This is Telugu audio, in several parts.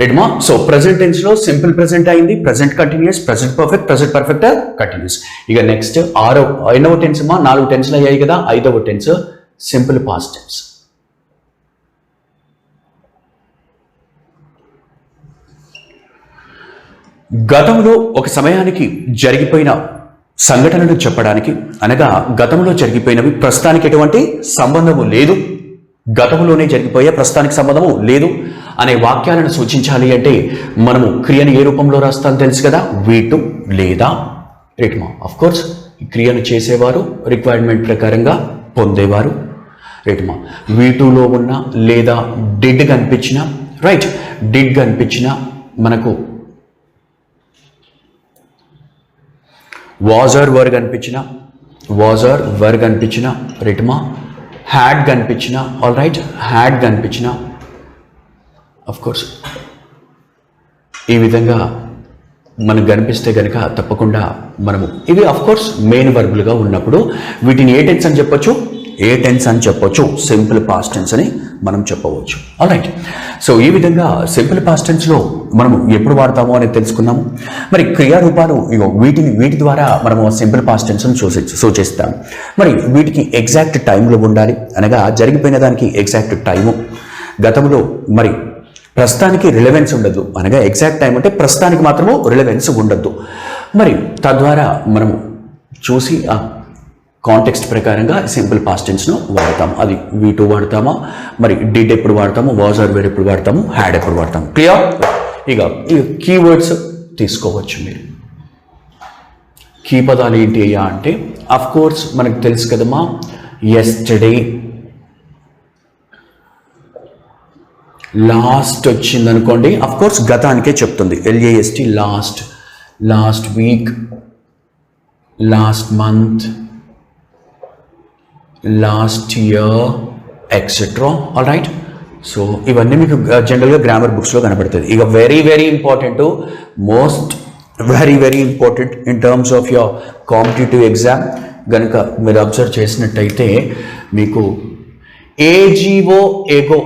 రెడ్మా సో ప్రజెంట్ టెన్స్లో సింపుల్ ప్రెసెంట్ అయింది. Present continuous present perfect present perfect continuous ఇక నెక్స్ట్ ఆరో ఎన్నవ టెన్స్ మా నాలుగు టెన్స్లు అయ్యాయి కదా ఐదవ టెన్స్ సింపుల్ పాస్ట్ టెన్స్ గతంలో ఒక సమయానికి జరిగిపోయిన సంఘటనలు చెప్పడానికి అనగా గతంలో జరిగిపోయినవి ప్రస్తుతానికి ఎటువంటి సంబంధము లేదు. గతంలోనే జరిగిపోయే ప్రస్తుతానికి సంబంధము లేదు. అనే వాక్యాలను సూచించాలి అంటే మనము క్రియను ఏ రూపంలో రాస్తాం తెలుసు కదా? వీటు లేదా రిట్మా. ఆఫ్ కోర్స్ క్రియను చేసేవారు రిక్వైర్మెంట్ ప్రకారంగా పొందేవారు రిట్మా. వీటులో ఉన్న లేదా డిడ్ కనిపించిన రైట్ డిడ్ కనిపించిన మనకు వాజర్ వర్ కనిపించిన వాజర్ వర్ కనిపించిన రిట్మా. హ్యాడ్ కనిపించిన ఆల్ రైట్ హ్యాడ్ కనిపించిన కోర్స్ ఈ విధంగా మనకు కనిపిస్తే కనుక తప్పకుండా మనము ఇవి కోర్స్ మెయిన్ వర్బులుగా ఉన్నప్పుడు వీటిని ఏ టెన్స్ అని చెప్పొచ్చు? ఏ టెన్స్ అని చెప్పొచ్చు? సింపుల్ పాస్ట్ టెన్స్ అని మనం చెప్పవచ్చు. రైట్ సో ఈ విధంగా సింపుల్ పాస్ట్ టెన్స్లో మనము ఎప్పుడు వాడతామో అనేది తెలుసుకున్నాము మరి క్రియారూపాలు ఇగో వీటిని వీటి ద్వారా మనము సింపుల్ పాస్ట్ టెన్స్ను సూచి సూచిస్తాం మరి వీటికి ఎగ్జాక్ట్ టైంలో ఉండాలి. అనగా జరిగిపోయిన దానికి ఎగ్జాక్ట్ టైము గతంలో మరి ప్రస్తుతానికి రిలవెన్స్ ఉండదు. అనగా ఎగ్జాక్ట్ టైం అంటే ప్రస్తుతానికి మాత్రము రిలవెన్స్ ఉండద్దు మరి తద్వారా మనము చూసి ఆ కాంటెక్స్ట్ ప్రకారంగా సింపుల్ పాస్టెన్స్ను వాడతాం అది వీ టూ వాడతామా? మరి డిడ్ ఎప్పుడు వాడతాము? వాజ్ ఆర్ వేర్ ఎప్పుడు వాడతాము? హ్యాడ్ ఎప్పుడు వాడతాము? క్లియర్ ఇక ఈ కీవర్డ్స్ తీసుకోవచ్చు మీరు. కీ పదాలు ఏంటి అయ్యా అంటే అఫ్ కోర్స్ మనకు తెలుసు కదమ్మా ఎస్టర్డే లాస్ట్ వచ్చింది అనుకోండి కోర్స్ గతానికే చెప్తుంది. L A S T last last week last month last year etcetera all right so ఇవన్నీ మీకు జనరల్గా గ్రామర్ బుక్స్లో కనబడుతుంది ఇక very very important most very very important in terms of your competitive exam కనుక మీరు అబ్జర్వ్ చేసినట్టయితే మీకు ఏజీఓ ఏగో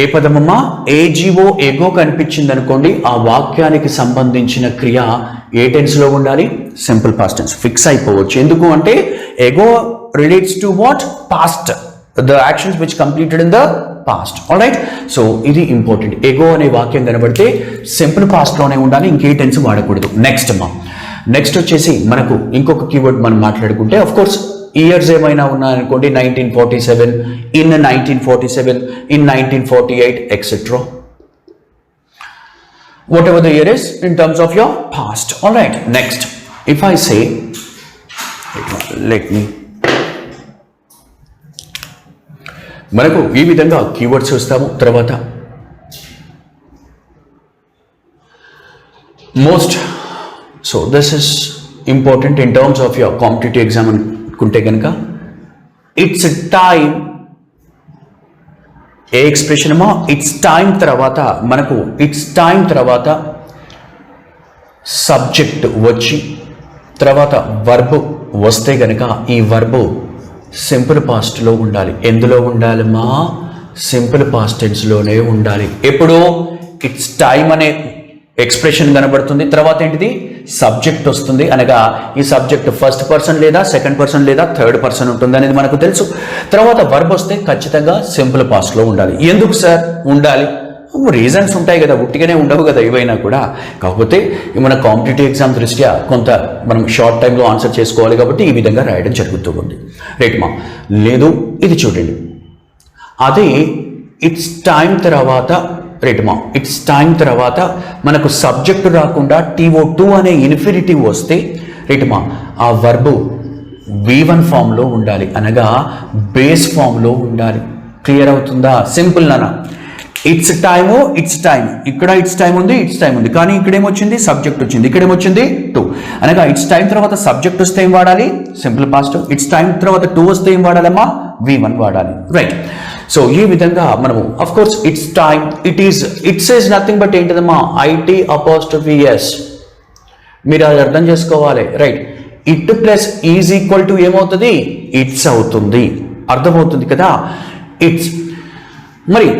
ఏ పదమమ్మా? ఏజీఓ ఎగో కనిపించింది అనుకోండి ఆ వాక్యానికి సంబంధించిన క్రియ ఏ టెన్స్లో ఉండాలి? Simple past tense. ఫిక్స్ అయిపోవచ్చు. ఎందుకు అంటే ago relates to what past the actions which completed in the past all right so ఇది ఇంపార్టెంట్ ఎగో అనే వాక్యం కనబడితే సింపుల్ పాస్ట్లోనే ఉండాలి ఇంకే టెన్స్ వాడకూడదు. నెక్స్ట్ అమ్మా. నెక్స్ట్ వచ్చేసి మనకు ఇంకొక కీవర్డ్ మనం మాట్లాడుకుంటే అఫ్ కోర్స్ ఇయర్స్ ఏమైనా ఉన్నాయనుకోండి nineteen forty seven in nineteen forty seven in nineteen forty eight etcetera whatever the year is in terms of your past all right next if I say let me మనకు ఈ విధంగా కీవర్డ్స్ చూస్తాము తర్వాత most so this is important in terms of your competitive exam అనుకుంటే కనుక ఇట్స్ టైం ఏ ఎక్స్ప్రెషన్ ఇట్స్ టైం తర్వాత మనకు ఇట్స్ టైం తర్వాత సబ్జెక్ట్ వచ్చి తర్వాత వర్బ్ వస్తే గనక ఈ వర్బు సింపుల్ పాస్ట్లో ఉండాలి. ఎందులో ఉండాలి మా సింపుల్ పాస్ట్ టెన్స్లోనే ఉండాలి. ఎప్పుడు ఇట్స్ టైం అనే ఎక్స్ప్రెషన్ కనబడుతుంది. తర్వాత ఏంటిది? సబ్జెక్ట్ వస్తుంది అనగా ఈ సబ్జెక్ట్ ఫస్ట్ పర్సన్ లేదా సెకండ్ పర్సన్ లేదా థర్డ్ పర్సన్ ఉంటుంది అనేది మనకు తెలుసు. తర్వాత వర్బ్ వస్తే ఖచ్చితంగా సింపుల్ పాస్ట్లో ఉండాలి. ఎందుకు సార్ ఉండాలి. రీజన్స్ ఉంటాయి కదా ఉట్టిగానే ఉండవు కదా ఏవైనా కూడా. కాకపోతే మన కాంపిటేటివ్ ఎగ్జామ్ దృష్ట్యా కొంత మనం షార్ట్ టైంలో ఆన్సర్ చేసుకోవాలి కాబట్టి ఈ విధంగా రాయడం జరుగుతూ ఉంది. రైట్ మా లేదు ఇది చూడండి. అదే ఇట్స్ టైం తర్వాత రిటమా ఇట్స్ టైం తర్వాత మనకు సబ్జెక్టు రాకుండా టీఓ టూ అనే ఇన్ఫినిటివ్ వస్తే రిటమా మా ఆ వర్బు వి వన్ ఫామ్లో ఉండాలి. అనగా బేస్ ఫామ్లో ఉండాలి. క్లియర్ అవుతుందా? సింపుల్ నానా ఇట్స్ టైము ఇట్స్ టైం ఇక్కడ ఇట్స్ టైం ఉంది ఇట్స్ టైం ఉంది. కానీ ఇక్కడ ఏమొచ్చింది సబ్జెక్ట్ వచ్చింది. ఇక్కడ ఏమొచ్చింది టూ అనగా ఇట్స్ టైం తర్వాత సబ్జెక్ట్ వస్తే ఏం వాడాలి? సింపుల్ పాస్ట్ ఇట్స్ టైం తర్వాత టూ వస్తే ఏం వాడాలమ్మా? వి వన్ వాడాలి. రైట్ సో ఈ విధంగా మనము of course it's time it is it's is nothing but ఏంటిదమ్మా? IT apostrophe S మీరు అది అర్థం చేసుకోవాలి. Right it plus is equal to ఏమవుతుంది? ఇట్స్ అవుతుంది. అర్థమవుతుంది కదా? ఇట్స్ మరి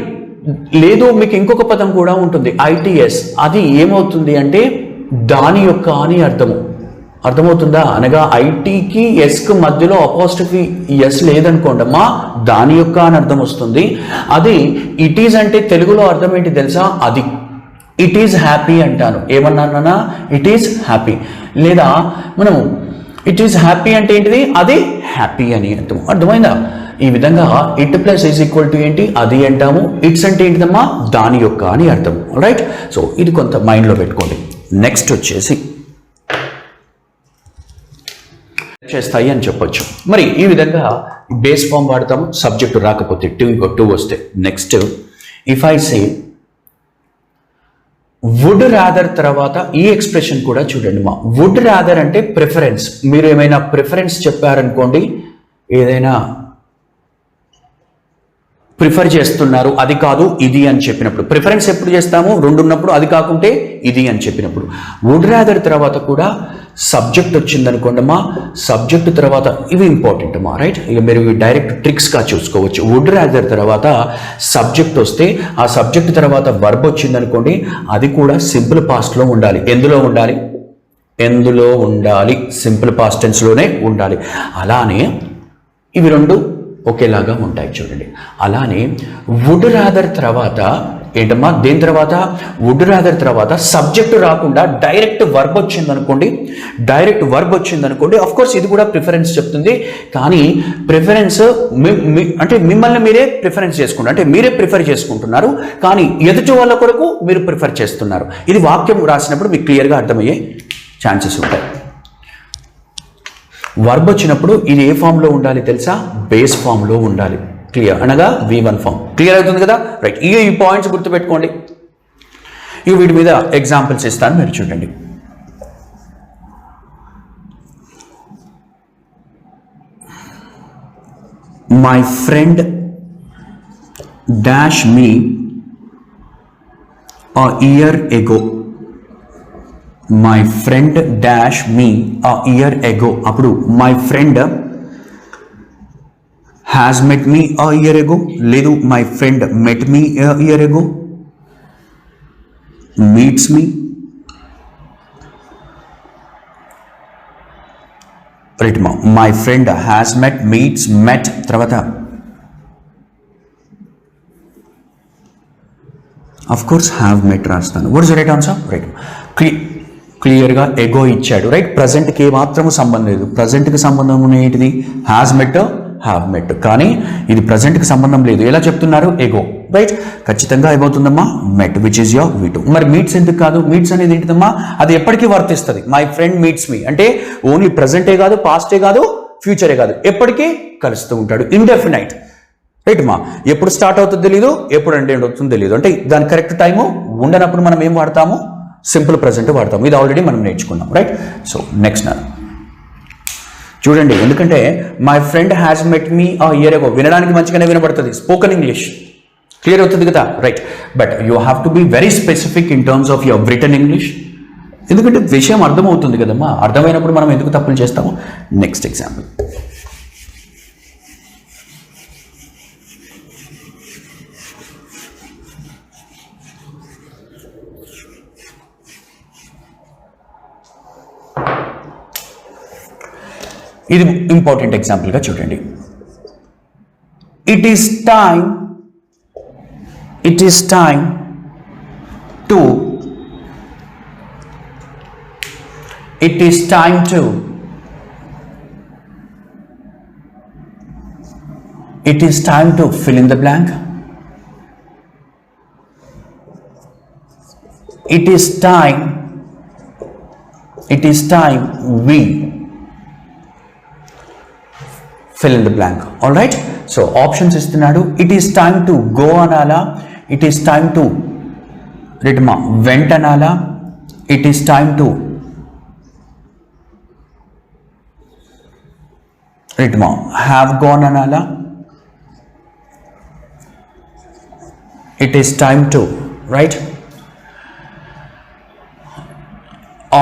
లేదు మీకు ఇంకొక పదం కూడా ఉంటుంది. ఐటీఎస్ అది ఏమవుతుంది అంటే దాని యొక్క అని అర్థము. అర్థమవుతుందా? అనగా ఐటీకి ఎస్కి మధ్యలో అపోస్టఫీ ఎస్ లేదనుకోండమ్మా దాని యొక్క అని అర్థం వస్తుంది. అది ఇట్ ఈజ్ అంటే తెలుగులో అర్థం ఏంటి తెలుసా? అది. ఇట్ ఈజ్ హ్యాపీ అంటాను. ఏమన్నానా ఇట్ ఈజ్ హ్యాపీ లేదా మనము ఇట్ ఈజ్ హ్యాపీ అంటే ఏంటిది? అది హ్యాపీ అని అర్థం. అర్థమైందా? ఈ విధంగా it plus is equal to ఏంటి? అది అంటాము. ఇట్స్ అంటే ఏంటిదమ్మా? దాని యొక్క అని అర్థం. రైట్ సో ఇది కొంత మైండ్లో పెట్టుకోండి. నెక్స్ట్ వచ్చేసి చేస్తాయి అని చెప్పొచ్చు. మరి ఈ విధంగా బేస్ ఫామ్ వాడతాము సబ్జెక్టు రాకపోతే టూ టూ వస్తే next. If I say would rather తర్వాత ఈ ఎక్స్ప్రెషన్ కూడా చూడండి మా. వుడ్ రాదర్ అంటే ప్రిఫరెన్స్ మీరు ఏమైనా ప్రిఫరెన్స్ చెప్పారనుకోండి ఏదైనా ప్రిఫర్ చేస్తున్నారు అది కాదు ఇది అని చెప్పినప్పుడు. ప్రిఫరెన్స్ ఎప్పుడు చేస్తాము? రెండు ఉన్నప్పుడు అది కాకుంటే ఇది అని చెప్పినప్పుడు. వుడ్ రాదర్ తర్వాత కూడా సబ్జెక్ట్ వచ్చిందనుకోండమ్మా సబ్జెక్ట్ తర్వాత ఇవి ఇంపార్టెంట్ అమ్మా రైట్ ఇక మీరు డైరెక్ట్ ట్రిక్స్గా చూసుకోవచ్చు. వుడ్ రాదర్ తర్వాత సబ్జెక్ట్ వస్తే ఆ సబ్జెక్ట్ తర్వాత వర్బ్ వచ్చిందనుకోండి అది కూడా సింపుల్ పాస్ట్లో ఉండాలి. ఎందులో ఉండాలి? ఎందులో ఉండాలి? సింపుల్ పాస్ట్ టెన్స్లోనే ఉండాలి. అలానే ఇవి రెండు ఒకేలాగా ఉంటాయి చూడండి. అలానే వుడ్ రాదర్ తర్వాత ఏంటమ్మా? దేని తర్వాత? వుడ్ రాదర్ తర్వాత సబ్జెక్ట్ రాకుండా డైరెక్ట్ వర్బ్ వచ్చింది అనుకోండి డైరెక్ట్ వర్బ్ వచ్చింది అనుకోండి అఫ్ కోర్స్ ఇది కూడా ప్రిఫరెన్స్ చెప్తుంది. కానీ ప్రిఫరెన్స్ అంటే మిమ్మల్ని మీరే ప్రిఫరెన్స్ చేసుకుంటారు. అంటే మీరే ప్రిఫర్ చేసుకుంటున్నారు. కానీ ఎదుటి వాళ్ళ కొరకు మీరు ప్రిఫర్ చేస్తున్నారు. ఇది వాక్యం రాసినప్పుడు మీకు క్లియర్గా అర్థమయ్యే ఛాన్సెస్ ఉంటాయి. వర్బ్ వచ్చినప్పుడు ఇది ఏ ఫామ్లో ఉండాలి తెలుసా? బేస్ ఫామ్లో ఉండాలి. క్లియర్ అనగా వి వన్ ఫామ్ క్లియర్ అవుతుంది కదా? రైట్ ఇక ఈ పాయింట్స్ గుర్తుపెట్టుకోండి. ఇవి వీటి మీద ఎగ్జాంపుల్స్ ఇస్తాను. మీరు చూడండి. My friend dash me a year ago my friend dash me a year ago అప్పుడు my friend has met me a year ago లేదు my friend met me year ago meets me right మా my friend has met meets met తర్వాత అఫ్ కోర్స్ హ్యావ్ మెట్ రాస్తాను what is right answer right క్లీ క్లియర్గా ఎగో ఇచ్చాడు. రైట్ ప్రజెంట్కి ఏమాత్రము సంబంధం లేదు. ప్రజెంట్కి సంబంధం ఏంటిది? హ్యాస్ మెట్ హ్యావ్ మెట్ కానీ ఇది ప్రజెంట్కి సంబంధం లేదు. ఎలా చెప్తున్నారు? ఎగో రైట్ ఖచ్చితంగా ఏమవుతుందమ్మా? మెట్ విచ్ ఇస్ యోర్ వీటు మరి మీట్స్ ఎందుకు కాదు? మీట్స్ అనేది ఏంటిదమ్మా? అది ఎప్పటికీ వర్తిస్తుంది. మై ఫ్రెండ్ మీట్స్ మీ అంటే ఓన్లీ ప్రజెంటే కాదు పాస్టే కాదు ఫ్యూచరే కాదు. ఎప్పటికీ కలుస్తూ ఉంటాడు. ఇండెఫినైట్ రైట్ మా ఎప్పుడు స్టార్ట్ అవుతుందో తెలియదు ఎప్పుడు అంటే అవుతుందో తెలియదు అంటే దాని కరెక్ట్ టైము ఉండనప్పుడు మనం ఏం వాడతాము? సింపుల్ ప్రజెంట్ వాడతాము. ఇది ఆల్రెడీ మనం నేర్చుకున్నాం. రైట్ సో నెక్స్ట్ నా చూడండి ఎందుకంటే my friend has met me a year ago వినడానికి మంచిగానే వినబడుతుంది. స్పోకెన్ ఇంగ్లీష్ క్లియర్ అవుతుంది కదా? Right but you have to be very specific in terms of your Britain English ఎందుకంటే విషయం అర్థమవుతుంది కదమ్మా. అర్థమైనప్పుడు మనం ఎందుకు తప్పులు చేస్తాము? నెక్స్ట్ ఎగ్జాంపుల్ ఇది ఇంపార్టెంట్ ఎగ్జాంపుల్గా చూడండి it is time it is time to it is time to it is time to fill in the blank it is time it is time we fill in the blank all right so options ఇస్తున్నాడు. It is time to go అనాలా. ఇట్ ఈస్ టైమ్ టు రిటమా. వెంట అనాలా. ఇట్ ఈస్ టైమ్ టు రిటమా. హ్యావ్ గోన్ అనాలా. It is time to right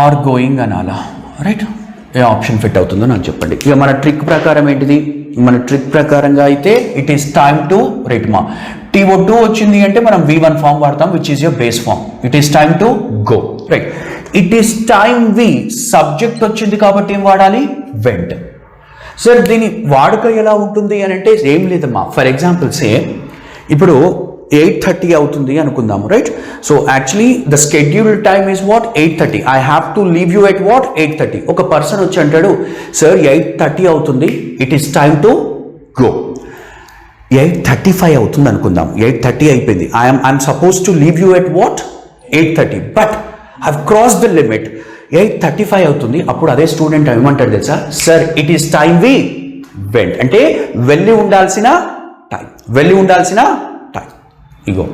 or going అనాలా. రైట్ ఏ ఆప్షన్ ఫిట్ అవుతుందో నాకు చెప్పండి. ఇక మన ట్రిక్ ప్రకారం ఏంటిది? మన ట్రిక్ ప్రకారంగా అయితే ఇట్ ఈస్ టైమ్ టు రిట్మా టీఓ టూ వచ్చింది అంటే మనం వి వన్ ఫామ్ వాడతాం which is your base form it is time to go right it is time we subject వచ్చింది కాబట్టి ఏం వాడాలి? వెంట్ సార్ దీని వాడుక ఎలా ఉంటుంది అని అంటే ఏం లేదమ్మా. ఫర్ ఎగ్జాంపుల్ సే ఇప్పుడు ఎయిట్ థర్టీ అవుతుంది అనుకుందాము right so actually the schedule time is what eight thirty. I have to leave you at what eight thirty. ఒక పర్సన్ వచ్చి అంటాడు సార్ ఎయిట్ థర్టీ అవుతుంది. It is time to go eight thirty five అవుతుంది అనుకుందాం. ఎయిట్ థర్టీ అయిపోయింది. I'm I'm suppose to leave you at what eight thirty. But I cross the limit eight thirty five అవుతుంది. అప్పుడు అదే స్టూడెంట్ ఏమంటాడు తెలుసా? Sir it is time we went అంటే వెళ్ళి ఉండాల్సిన టైం వెళ్ళి ఉండాల్సిన ఇగో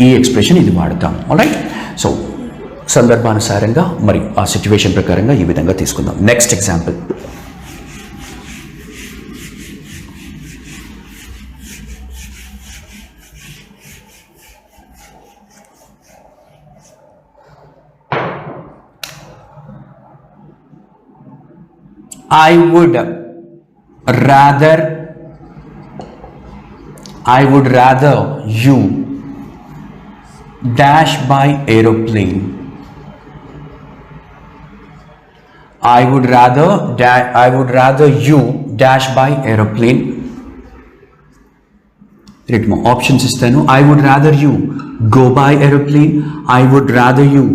ఈ ఎక్స్ప్రెషన్ ఇది వాడతాం. రైట్ సో సందర్భానుసారంగా మరి ఆ సిచ్యువేషన్ ప్రకారంగా ఈ విధంగా తీసుకుందాం. Next example I would rather I would rather you dash by aeroplane. I would rather da- I would rather you dash by aeroplane. Write more options is there no? I would rather you go by aeroplane. I would rather you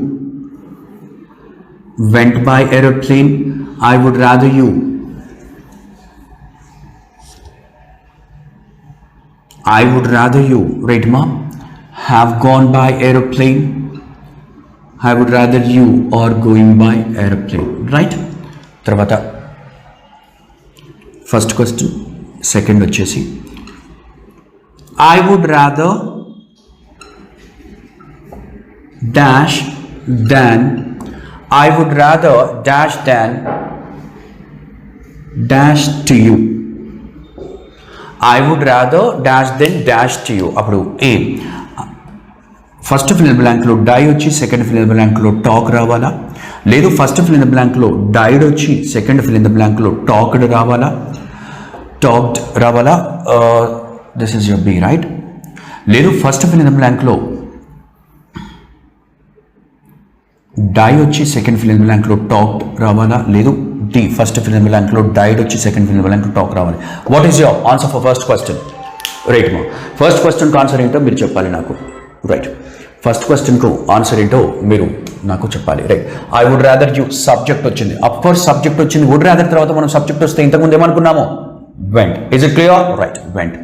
went by aeroplane. I would rather you I would rather you, right, mom, have gone by aeroplane. I would rather you or going by aeroplane, right? తర్వాత ఫస్ట్ క్వశ్చన్ సెకండ్ వచ్చేసి I would rather dash than I would rather dash than dash to you. I would rather dash then dash to you అప్పుడు ఏ ఫస్ట్ ఫిల్ బ్లాంక్లో డై వచ్చి సెకండ్ ఫిల్ బ్లాంక్లో టాక్ రావాలా? లేదు ఫస్ట్ ఫిల్ బ్లాంక్లో డైడ్ వచ్చి సెకండ్ ఫిల్ బ్లాంక్లో టాక్డ్ రావాలా? టాక్డ్ రావాలా? This is your B right లేదు ఫస్ట్ ఫిల్ బ్లాంక్లో డై వచ్చి సెకండ్ ఫిల్ బ్లాంక్లో టాక్డ్ రావాలా? లేదు డి ఫస్ట్ ఫిలిం బ్లాంక్లో డైడ్ వచ్చి సెకండ్ ఫిలిం బ్లాంక్లో టాక్ రావాలి. What is your answer for first question right మా ఫస్ట్ క్వశ్చన్కి ఆన్సర్ ఏంటో మీరు చెప్పాలి నాకు. రైట్ ఫస్ట్ క్వశ్చన్కు ఆన్సర్ ఏంటో మీరు నాకు చెప్పాలి. Right I would rather you subject వచ్చింది. అఫ్కోర్స్ సబ్జెక్ట్ వచ్చింది. వుడ్ రాదర్ తర్వాత మనం సబ్జెక్ట్ వస్తే ఇంతకుముందు ఏమనుకున్నాము? Went is it clear right went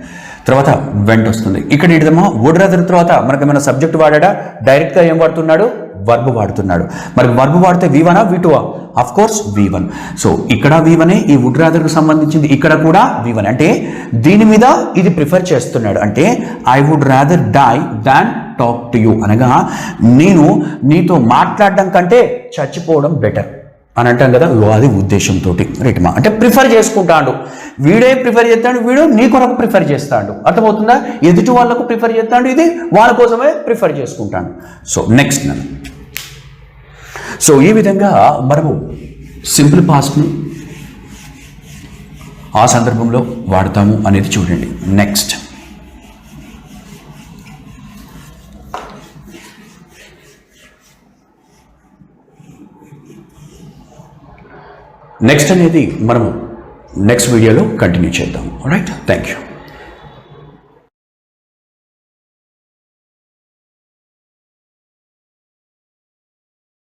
తర్వాత వెంట్ వస్తుంది. ఇక్కడ ఏంటిదమ్మా వుడ్ రాదర్ తర్వాత మనకి ఏమైనా సబ్జెక్ట్ వాడా డైరెక్ట్గా ఏం వాడుతున్నాడు? వర్బ్ వాడుతున్నాడు. మరి వర్బ్ వాడితే వి వనా వి టూవా of course V one so ఇక్కడ వి వనే ఈ వుడ్ రాదర్కు సంబంధించింది. ఇక్కడ కూడా వి వన్ అంటే దీని మీద ఇది ప్రిఫర్ చేస్తున్నాడు. అంటే I would rather die than talk to you అనగా నేను నీతో మాట్లాడడం కంటే చచ్చిపోవడం బెటర్ అని అంటాం కదా ఇగో అది ఉద్దేశంతో రైట్ మా అంటే ప్రిఫర్ చేసుకుంటాడు. వీడే ప్రిఫర్ చేస్తాడు వీడు నీ కొరకు ప్రిఫర్ చేస్తాడు. అర్థమవుతుందా? ఎదుటి వాళ్ళకు ప్రిఫర్ చేస్తాడు ఇది వాళ్ళ కోసమే ప్రిఫర్ చేసుకుంటాడు. సో నెక్స్ట్ నన్ను సో ఈ విధంగా మనము సింపుల్ పాస్ట్ని ఆ సందర్భంలో వాడతాము అనేది చూడండి. నెక్స్ట్. నెక్స్ట్ అనేది మనము నెక్స్ట్ వీడియోలో కంటిన్యూ చేద్దాం. Right thank you